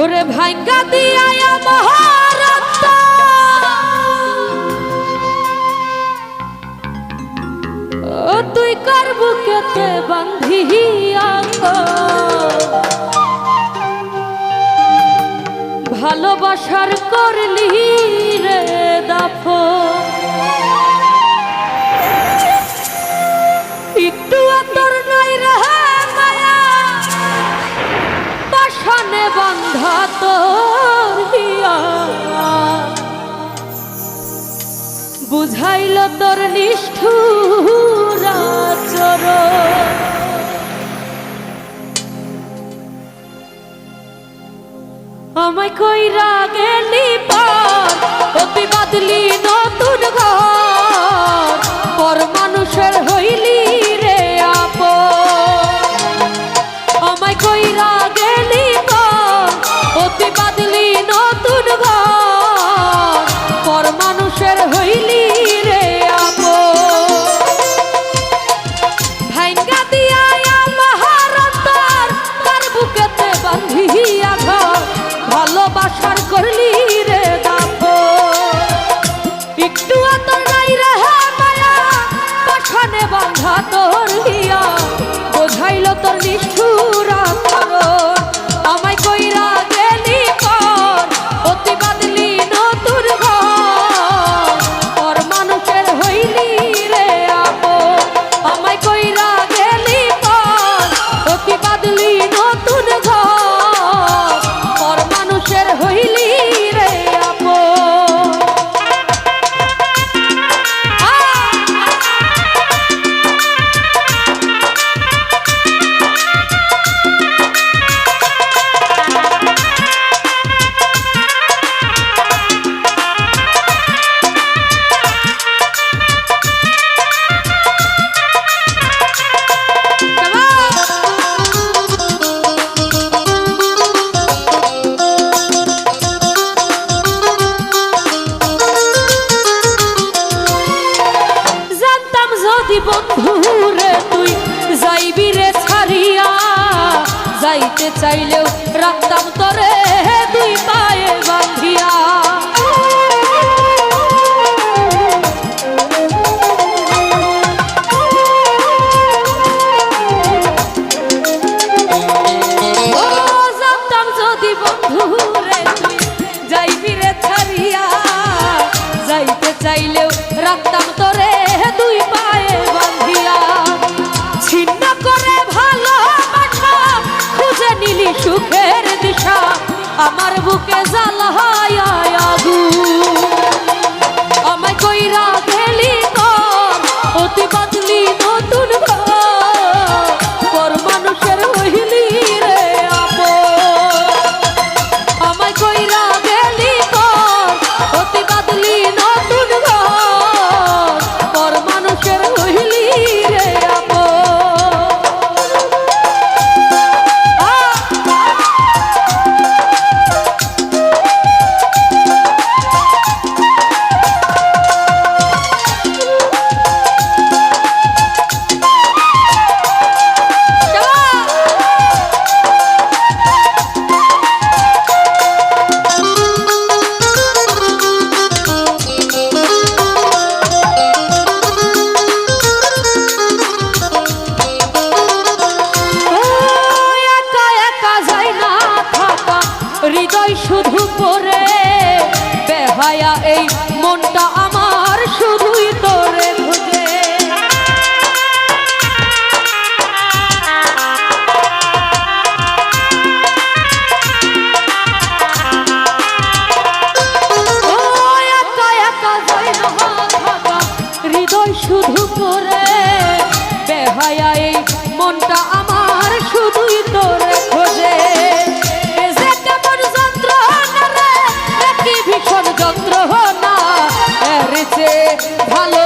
ওরে ভাঙ্গা দিয়া মহারত্ত ও তুই কর বুকেতে বান্ধিয়া ভালোবাসার করলি রে দাফো। একটু আতর নাই রে মায়া। বাসনে বন্ধ কাতর বুঝাইল তোর নিষ্ঠুর চর আমায় কই গেলি পর অতি বাদলি নদ নিষ্ঠুর চাইলেও শুধু করে বেহায়া মনটা আমার শুধুই তোরে খোঁজে। যন্ত্রণা ভীষণ যন্ত্রণা। ভালো